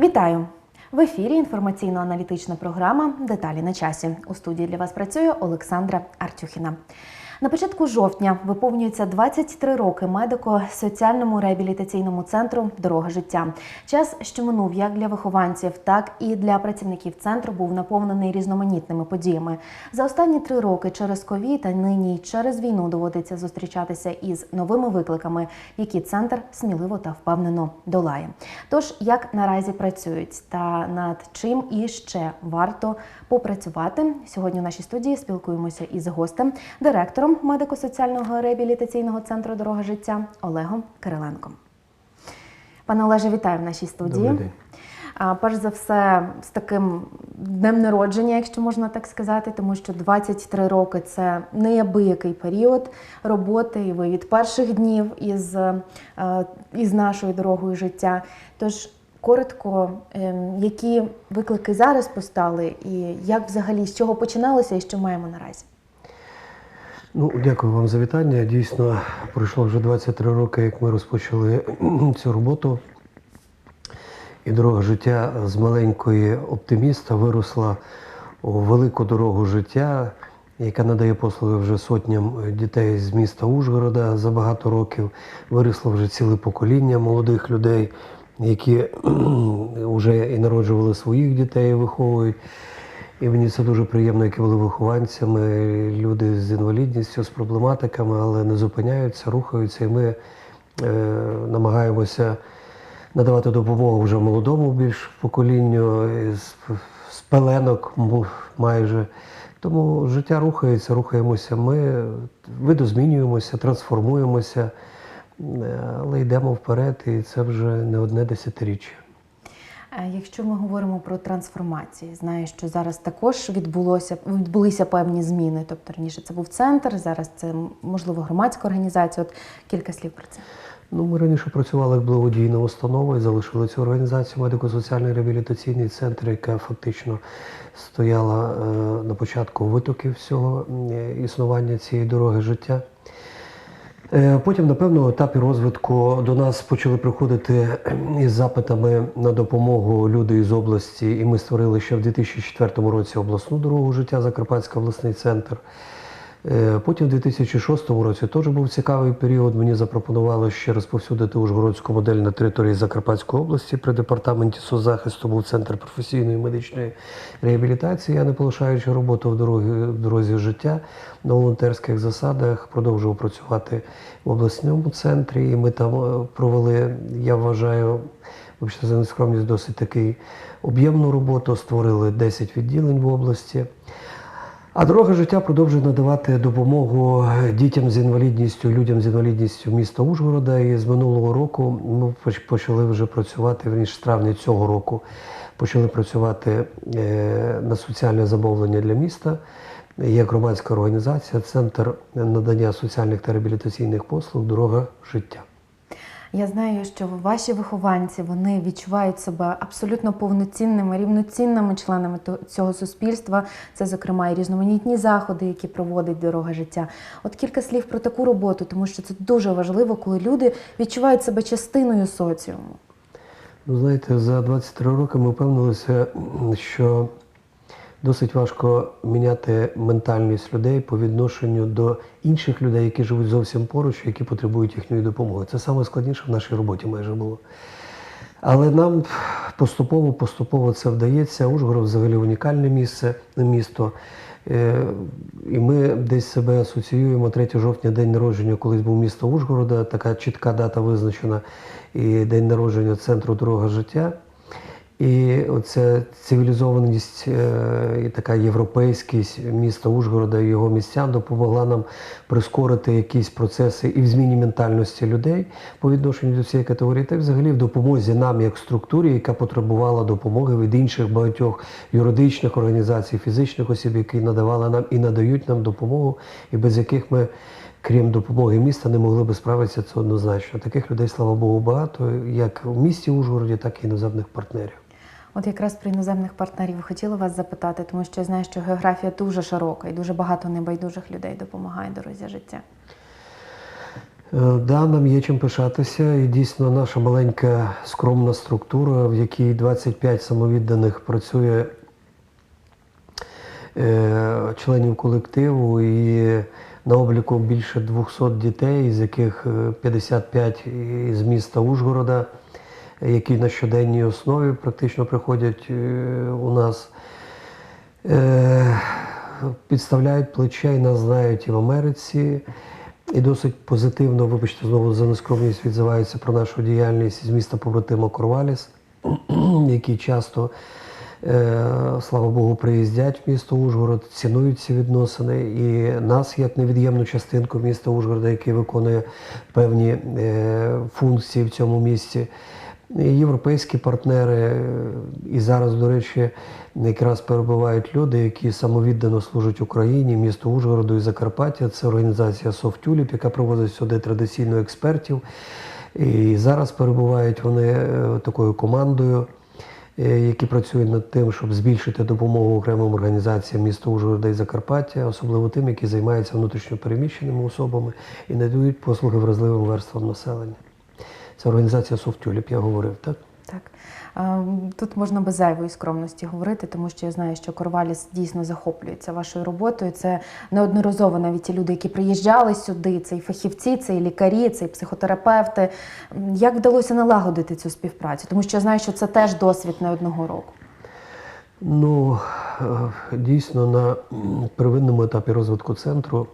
Вітаю! В ефірі інформаційно-аналітична програма Деталі на часі. У студії для вас працює Олександра Артюхіна. На початку жовтня виповнюється 23 роки медико-соціальному реабілітаційному центру Дорога життя. Час, що минув як для вихованців, так і для працівників центру, був наповнений різноманітними подіями. За останні три роки через ковід, а нині через війну доводиться зустрічатися із новими викликами, які центр сміливо та впевнено долає. Тож як наразі працюють та над чим іще варто попрацювати сьогодні. У нашій студії спілкуємося із гостем, директором медико-соціального реабілітаційного центру Дорога життя Олегом Кириленком. Пане Олеже, вітаю в нашій студії. Добрий день. Перш за все, з таким днем народження, якщо можна так сказати, тому що 23 роки це неабиякий період роботи, і ви від перших днів із, е, із нашою дорогою життя. Тож коротко, ем, які виклики зараз постали, і як взагалі з чого починалося і що маємо наразі? Ну, дякую вам за вітання. Дійсно, пройшло вже 23 роки, як ми розпочали цю роботу. І дорога життя з маленької оптиміста виросла у велику дорогу життя, яка надає послуги вже сотням дітей з міста Ужгорода за багато років. Виросло вже ціле покоління молодих людей, які вже і народжували своїх дітей, і виховують. І мені це дуже приємно, які були вихованцями, люди з інвалідністю, з проблематиками, але не зупиняються, рухаються. І ми е, намагаємося надавати допомогу вже молодому більш поколінню, з, пеленок майже. Тому життя рухається, рухаємося. Ми видозмінюємося, трансформуємося, е, але йдемо вперед, і це вже не одне десятиріччя. Якщо ми говоримо про трансформації, знаю, що зараз також відбулося відбулися певні зміни. Тобто раніше це був центр, зараз це можливо громадська організація. От кілька слів про це. Ну, ми раніше працювали як благодійна установа і залишили цю організацію медико-соціальний реабілітаційний центр, яка фактично стояла е, на початку витоків всього існування цієї дороги життя. Е, Потім на певному етапі розвитку до нас почали приходити із запитами на допомогу люди із області, і ми створили ще в 2004 році обласну дорогу життя Закарпатський обласний центр. Е, Потім в 2006 році теж був цікавий період. Мені запропонували ще розповсюдити ужгородську модель на території Закарпатської області. При департаменті соцзахисту був центр професійної медичної реабілітації. Я не полишаючи роботу в дорогі, в дорозі життя на волонтерських засадах, продовжував працювати в обласному центрі. І ми там е, провели, я вважаю, вибачте за нескромність, досить такий об'ємну роботу. Створили 10 відділень в області. А дорога життя продовжує надавати допомогу дітям з інвалідністю, людям з інвалідністю міста Ужгорода. І з минулого року ми почали вже працювати, верніше, з травня цього року почали працювати е, на соціальне замовлення для міста. Є громадська організація, центр надання соціальних та реабілітаційних послуг Дорога життя. Я знаю, що ваші вихованці вони відчувають себе абсолютно повноцінними, рівноцінними членами цього суспільства. Це, зокрема, і різноманітні заходи, які проводить дорога життя. От кілька слів про таку роботу, тому що це дуже важливо, коли люди відчувають себе частиною соціуму. Ну, знаєте, за 23 роки ми впевнилися, що досить важко міняти ментальність людей по відношенню до інших людей, які живуть зовсім поруч, які потребують їхньої допомоги. Це найскладніше в нашій роботі майже було. Але нам поступово, поступово це вдається. Ужгород взагалі унікальне місце, місто. Е, І ми десь себе асоціюємо 3 жовтня, день народження, колись був місто Ужгорода, така чітка дата визначена, і день народження центру дорога життя. І оця цивілізованість е, і така європейськість міста Ужгорода і його містян допомогла нам прискорити якісь процеси і в зміні ментальності людей по відношенню до цієї категорії, та й взагалі в допомозі нам як структурі, яка потребувала допомоги від інших багатьох юридичних організацій, фізичних осіб, які надавали нам і надають нам допомогу, і без яких ми. Крім допомоги міста, не могли би справитися це однозначно. Таких людей, слава Богу, багато, як в місті Ужгороді, так і іноземних партнерів. От якраз про іноземних партнерів хотіла вас запитати, тому що я знаю, що географія дуже широка і дуже багато небайдужих людей допомагає дорозі життя. Е, Да, нам є чим пишатися, і дійсно наша маленька скромна структура, в якій 25 самовідданих працює е, членів колективу. І на обліку більше 200 дітей, з яких е, 55 з міста Ужгорода, які на щоденній основі практично приходять е, у нас. Е, Підставляють плече і нас знають і в Америці. І досить позитивно, вибачте, знову за нескромність відзиваються про нашу діяльність з міста побратима Корваліс, які часто, е, слава Богу, приїздять в місто Ужгород, цінують ці відносини. І нас, як невід'ємну частинку міста Ужгорода, який виконує певні функції в цьому місті. Європейські партнери, е, і зараз, до речі, якраз перебувають люди, які самовіддано служать Україні, місту Ужгороду і Закарпаття. Це організація Софтюліп, яка проводить сюди традиційно експертів. І зараз перебувають вони е, такою командою, е, які працюють над тим, щоб збільшити допомогу окремим організаціям міста Ужгорода і Закарпаття, особливо тим, які займаються внутрішньо переміщеними особами і надають послуги вразливим верствам населення. Це організація Софтюліп, я говорив, так? Так. Тут можна без зайвої скромності говорити, тому що я знаю, що Корваліс дійсно захоплюється вашою роботою. Це неодноразово навіть ті люди, які приїжджали сюди, це і фахівці, це і лікарі, це і психотерапевти. Як вдалося налагодити цю співпрацю? Тому що я знаю, що це теж досвід не одного року. Ну, е, дійсно, на первинному етапі розвитку центру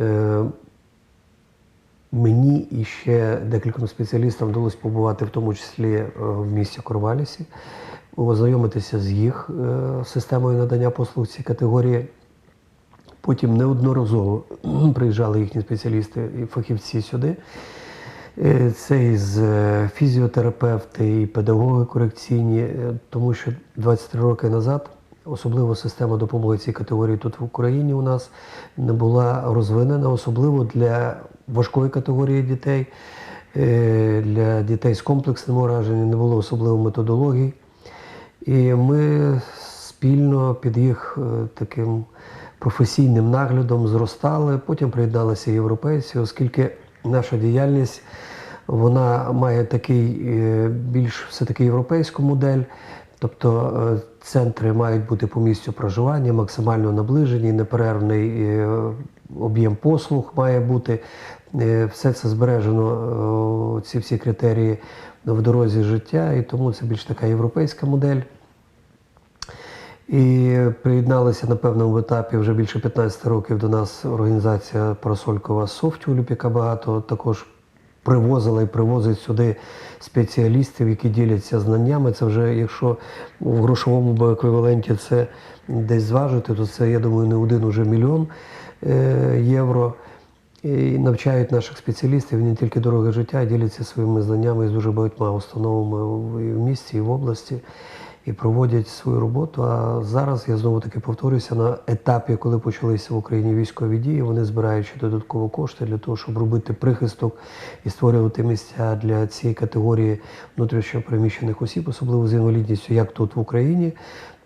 е, мені і ще декільком спеціалістам вдалося побувати, в тому числі е, в місті Корвалісі, ознайомитися з їх е, системою надання послуг цієї категорії. Потім неодноразово приїжджали їхні спеціалісти і фахівці сюди. Е, Це і з фізіотерапевти, і педагоги корекційні, тому що 23 роки назад особливо система допомоги цій категорії тут в Україні у нас не була розвинена, особливо для важкої категорії дітей, е, для дітей з комплексним ураженням не було особливо методологій. І ми спільно під їх е, таким професійним наглядом зростали. Потім приєдналися європейці, оскільки наша діяльність вона має такий е, більш все-таки європейську модель. Тобто центри мають бути по місцю проживання, максимально наближені, неперервний об'єм послуг має бути. Е, Все це збережено, е, ці всі критерії в дорозі життя, і тому це більш така європейська модель. І приєдналася на певному етапі вже більше 15 років до нас організація Парасолькова Софтюлюп, яка багато також привозила і привозить сюди спеціалістів, які діляться знаннями. Це вже, якщо в грошовому еквіваленті це десь зважити, то це, я думаю, не один уже мільйон е, євро. І навчають наших спеціалістів не тільки дороги життя, а діляться своїми знаннями з дуже багатьма установами і в місті, і в області, і проводять свою роботу. А зараз я знову таки повторюся на етапі, коли почалися в Україні військові дії, вони збирають ще додатково кошти для того, щоб робити прихисток і створювати місця для цієї категорії внутрішньо переміщених осіб, особливо з інвалідністю, як тут в Україні,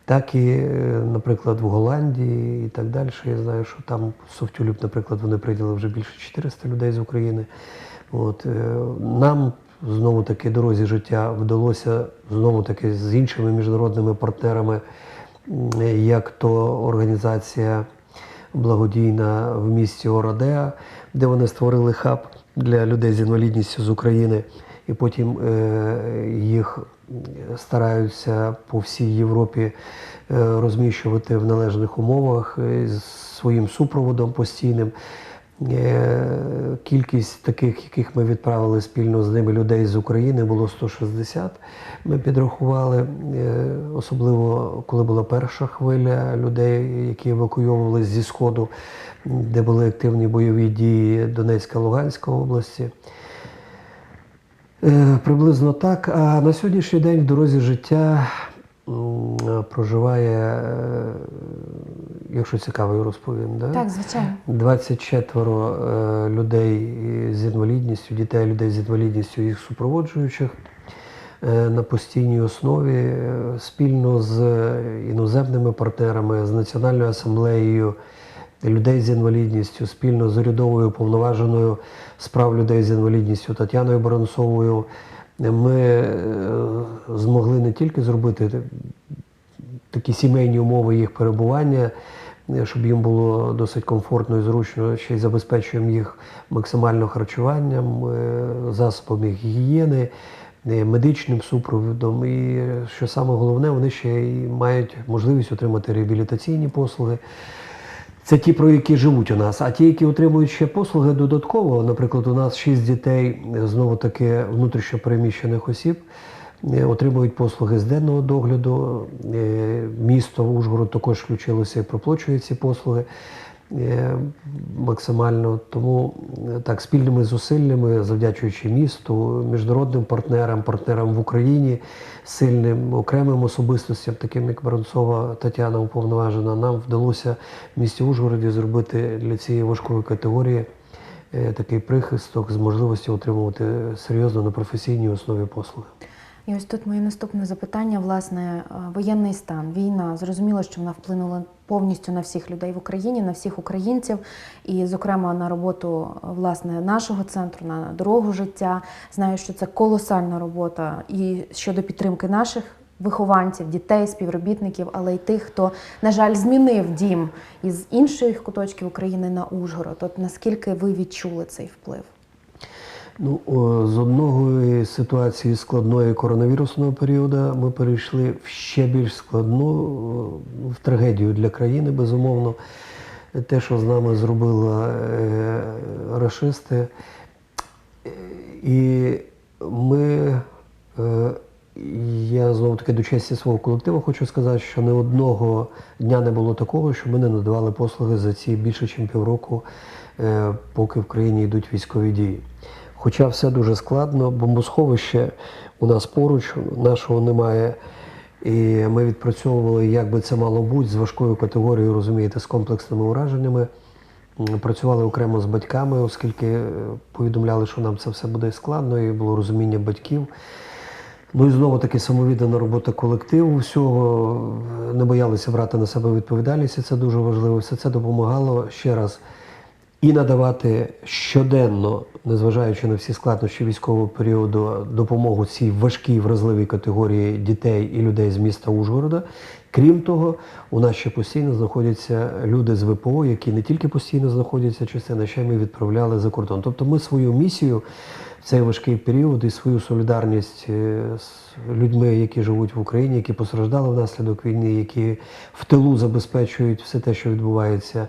так і, е, наприклад, в Голландії і так далі. Я знаю, що там Софтюлюб, наприклад, вони прийняли вже більше 400 людей з України. От, е, нам знову таки дорозі життя вдалося знову таки з іншими міжнародними партнерами, як то організація благодійна в місті Орадеа, де вони створили хаб для людей з інвалідністю з України, і потім е, їх стараються по всій Європі е, розміщувати в належних умовах е, з своїм супроводом постійним. Е, Кількість таких, яких ми відправили спільно з ними людей з України, було 160. Ми підрахували, особливо коли була перша хвиля людей, які евакуйовувалися зі Сходу, де були активні бойові дії Донецька, Луганська області. Е, Приблизно так. А на сьогоднішній день в дорозі життя проживає, е, якщо цікаво, я розповім. Да? Так, звичайно. 24 е, людей з інвалідністю, дітей людей з інвалідністю, їх супроводжуючих е, на постійній основі е, спільно з іноземними партнерами, з Національною асамблеєю людей з інвалідністю, спільно з урядовою повноваженою справ людей з інвалідністю Тетяною Баранцовою. Ми е, змогли не тільки зробити такі сімейні умови їх перебування, щоб їм було досить комфортно і зручно, ще й забезпечуємо їх максимально харчуванням, е, засобами гігієни, е, медичним супроводом. І що саме головне, вони ще й мають можливість отримати реабілітаційні послуги. Це ті, про які живуть у нас. А ті, які отримують ще послуги додатково, наприклад, у нас шість дітей знову таки внутрішньопереміщених осіб. е, Отримують послуги з денного догляду. Е, Місто Ужгород також включилося і проплачує ці послуги максимально. Тому е, так, спільними зусиллями, завдячуючи місту, міжнародним партнерам, партнерам в Україні, сильним окремим особистостям, таким як Воронцова Тетяна уповноважена, нам вдалося в місті Ужгороді зробити для цієї важкої категорії е, такий прихисток з можливістю отримувати серйозно на професійній основі послуги. І ось тут моє наступне запитання. Власне, е, воєнний стан, війна. Зрозуміло, що вона вплинула повністю на всіх людей в Україні, на всіх українців, і, зокрема, на роботу власне нашого центру, на дорогу життя. Знаю, що це колосальна робота і щодо підтримки наших. Вихованців, дітей, співробітників, але й тих, хто, на жаль, змінив дім із інших куточків України на Ужгород. От наскільки ви відчули цей вплив? Ну, з одної ситуації складної коронавірусного періоду ми перейшли в ще більш складну о, в трагедію для країни, безумовно. Те, що з нами зробили е, рашисти. Е, І ми, е, я знову таки до честі свого колективу хочу сказати, що не одного дня не було такого, що ми не надавали послуги за ці більше, ніж півроку, е, поки в країні йдуть військові дії. Хоча все дуже складно, бомбосховище у нас поруч, нашого немає. І ми відпрацьовували, як би це мало бути, з важкою категорією, розумієте, з комплексними ураженнями. Працювали окремо з батьками, оскільки е, повідомляли, що нам це все буде складно, і було розуміння батьків. Ну і знову таки самовіддана робота колективу всього. е, Не боялися брати на себе відповідальність, і це дуже важливо. Все це допомагало ще раз і надавати щоденно, незважаючи на всі складнощі військового періоду, допомогу цій важкій вразливій категорії дітей і людей з міста Ужгорода. Крім того, у нас ще постійно знаходяться люди з ВПО, які не тільки постійно знаходяться частина, ще ми відправляли за кордон. Тобто ми свою місію в цей важкий період і свою солідарність е, з людьми, які живуть в Україні, які постраждали внаслідок війни, які в тилу забезпечують все те, що відбувається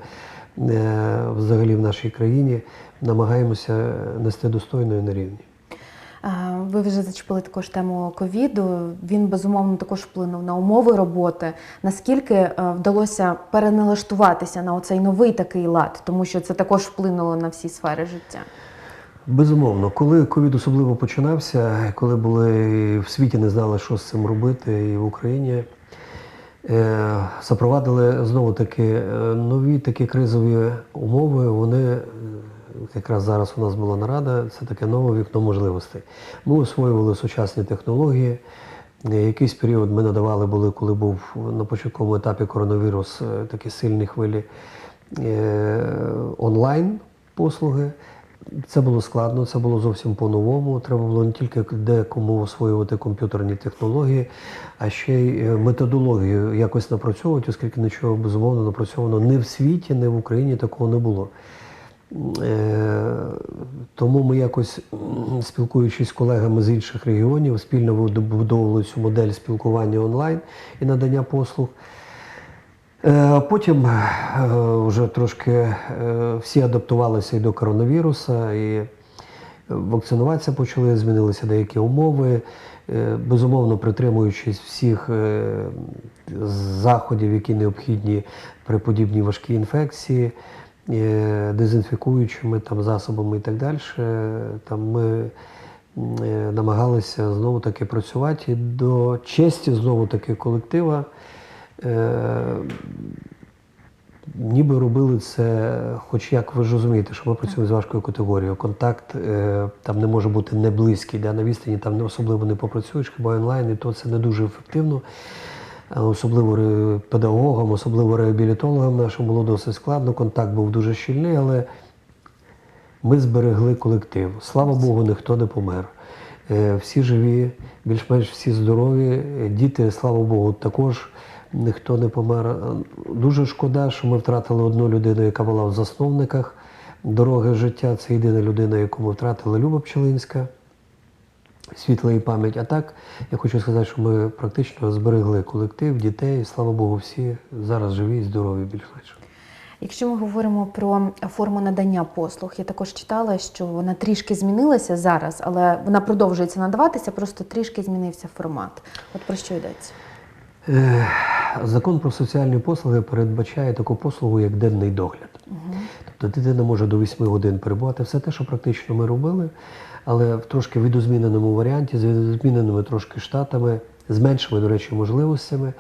взагалі в нашій країні, намагаємося нести достойно і на рівні. Ви вже зачепили також тему ковіду. Він безумовно також вплинув на умови роботи. Наскільки е, вдалося переналаштуватися на оцей новий такий лад, тому що це також вплинуло на всі сфери життя. Безумовно, коли ковід особливо починався, коли були в світі не знали, що з цим робити, і в Україні е, запровадили знову таки е, нові такі кризові умови. Вони е, якраз зараз у нас була нарада, це таке нове вікно можливостей. Ми освоювали сучасні технології. Е, Якийсь період ми надавали були, коли був на початковому етапі коронавірус, е, такі сильні хвилі е, онлайн послуги. Це було складно, це було зовсім по-новому. Треба було не тільки декому освоювати комп'ютерні технології, а ще й е, методологію якось напрацьовувати, оскільки нічого безумовно напрацьовано не в світі, не в Україні такого не було. Е, Тому ми якось, спілкуючись з колегами з інших регіонів, спільно вибудовували цю модель спілкування онлайн і надання послуг. Е, Потім е, вже трошки е, всі адаптувалися і до коронавіруса, і вакцинуватися почали, змінилися деякі умови. Безумовно, притримуючись всіх заходів, які необхідні при подібній важкій інфекції, дезінфікуючими там, засобами і так далі, там ми намагалися знову таки працювати і до честі знову таки колектива. Е, ніби робили це, хоч як ви ж розумієте, що ми працюємо з важкою категорією. Контакт е, там не може бути не близький, да, на відстані там не особливо не попрацюєш, хіба онлайн, і то це не дуже ефективно. особливо педагогам, особливо реабілітологам нашим було досить складно. Контакт був дуже щільний, але ми зберегли колектив. Слава Богу, ніхто не помер. Е, Всі живі, більш-менш всі здорові. Е, Діти, слава Богу, також ніхто не помер. Дуже шкода, що ми втратили одну людину, яка була в засновниках дороги життя. Це єдина людина, яку ми втратили, Люба Пчелинська. Світла її пам'ять. А так, я хочу сказати, що ми практично зберегли колектив, дітей. Слава Богу, всі зараз живі і здорові більш-менш. Якщо ми говоримо про форму надання послуг, я також читала, що вона трішки змінилася зараз, але вона продовжується надаватися, просто трішки змінився формат. От про що йдеться? Е, Закон про соціальні послуги передбачає таку послугу, як денний догляд. Тобто дитина може до 8 годин перебувати. Все те, що практично ми робили, але в трошки відозміненому варіанті, з відозміненими трошки штатами, з меншими, до речі, можливостями,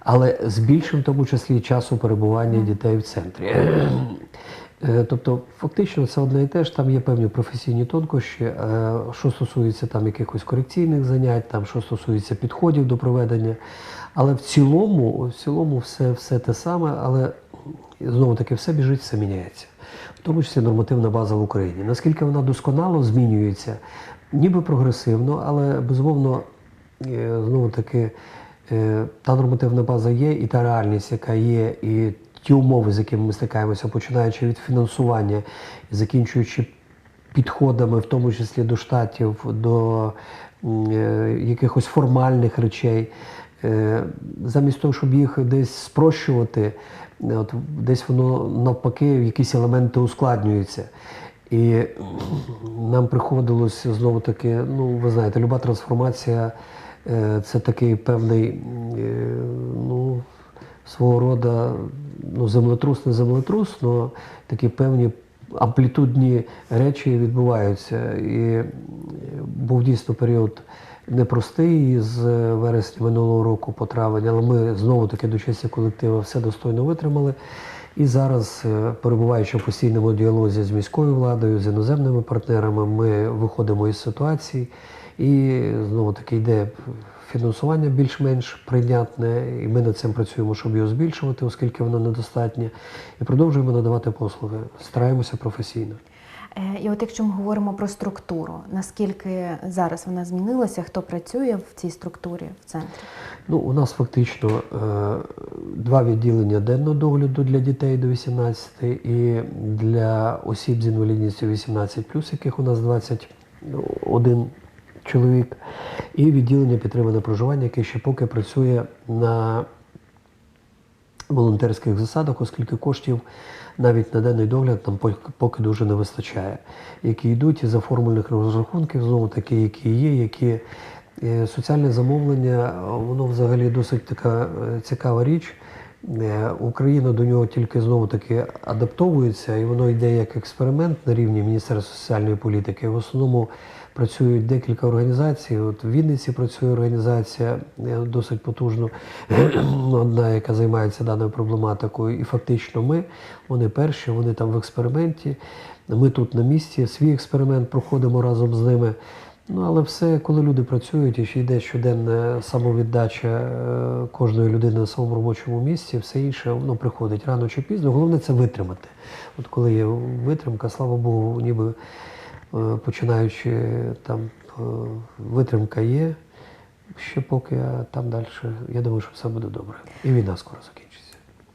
але з більшим, в тому числі, часу перебування дітей в центрі. Е, Тобто, фактично, це одне і те ж, там є певні професійні тонкощі, е, що стосується там якихось корекційних занять, там що стосується підходів до проведення. Але в цілому, в цілому все, все те саме, але знову таки все біжить, все міняється. В тому числі нормативна база в Україні. Наскільки вона досконало змінюється, ніби прогресивно, але безумовно, е, знову таки, та нормативна база є, і та реальність, яка є, і ті умови, з якими ми стикаємося, починаючи від фінансування, закінчуючи підходами, в тому числі до штатів, до е, якихось формальних речей. Е, Замість того, щоб їх десь спрощувати, от, десь воно навпаки якісь елементи ускладнюється. І нам приходилось знову таки, ну ви знаєте, люба трансформація е, це такий певний, ну, свого роду ну, землетрус, не землетрус, але такі певні амплітудні речі відбуваються. І е, був дійсно період непростий з вересня минулого року по травень, але ми знову таки до честі колективу все достойно витримали. І зараз, е, перебуваючи в постійному діалозі з міською владою, з іноземними партнерами, ми виходимо із ситуації і знову таки йде фінансування більш-менш прийнятне, і ми над цим працюємо, щоб його збільшувати, оскільки воно недостатнє, і продовжуємо надавати послуги. Стараємося професійно. Е, І от якщо ми говоримо про структуру, наскільки зараз вона змінилася, хто працює в цій структурі в центрі? Ну, у нас фактично е, два відділення денного догляду для дітей до 18 і для осіб з інвалідністю 18 яких у нас 21 чоловік, і відділення підтримане проживання, яке ще поки працює на волонтерських засадах, оскільки коштів навіть на денний догляд нам поки- дуже не вистачає, які йдуть із оформлених розрахунків, знову такі, які є, які е, соціальне замовлення, воно взагалі досить така е, цікава річ. Е, Україна до нього тільки знову таки адаптовується, і воно йде як експеримент на рівні Міністерства соціальної політики. В основному працюють декілька організацій. От в Вінниці працює організація е, досить потужно, одна, яка займається даною проблематикою. І фактично ми, вони перші, вони там в експерименті. Ми тут на місці, свій експеримент проходимо разом з ними. Ну, але все, коли люди працюють, і ще йде щоденна самовіддача е, кожної людини на своєму робочому місці, все інше воно приходить рано чи пізно. Головне це витримати. От коли є витримка, слава Богу, ніби починаючи там е, витримка є, ще поки, а там далі, я думаю, що все буде добре. І війна скоро закінчиться.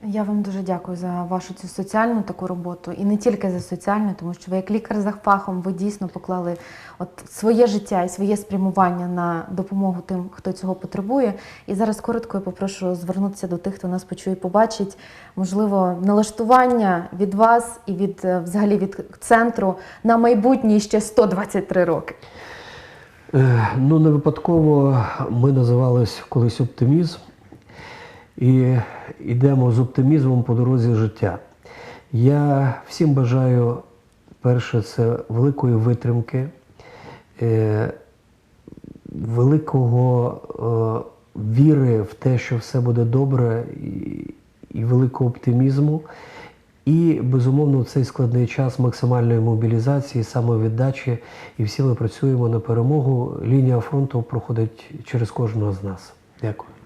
Я вам дуже дякую за вашу цю соціальну таку роботу, і не тільки за соціальну, тому що ви як лікар за фахом, ви дійсно поклали от своє життя і своє спрямування на допомогу тим, хто цього потребує. І зараз коротко я попрошу звернутися до тих, хто нас почує, і побачить, можливо, налаштування від вас і від е, взагалі від центру на майбутні ще 123 роки. Е, Ну, не випадково ми називались колись оптимізм і йдемо з оптимізмом по дорозі життя. Я всім бажаю, перше, це великої витримки, е, великого е, віри в те, що все буде добре, і, великого оптимізму. І, безумовно, в цей складний час максимальної мобілізації, самовіддачі, і всі ми працюємо на перемогу. Лінія фронту проходить через кожного з нас. Дякую.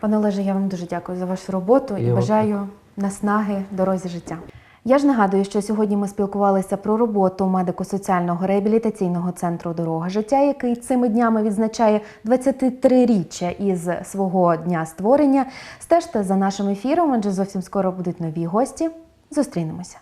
Пане Олеже, я вам дуже дякую за вашу роботу і вам бажаю наснаги дорозі життя. Я ж нагадую, що сьогодні ми спілкувалися про роботу медико-соціального реабілітаційного центру Дорога життя, який цими днями відзначає 23-річчя із свого дня створення. Стежте за нашим ефіром, адже зовсім скоро будуть нові гості. Зустрінемося.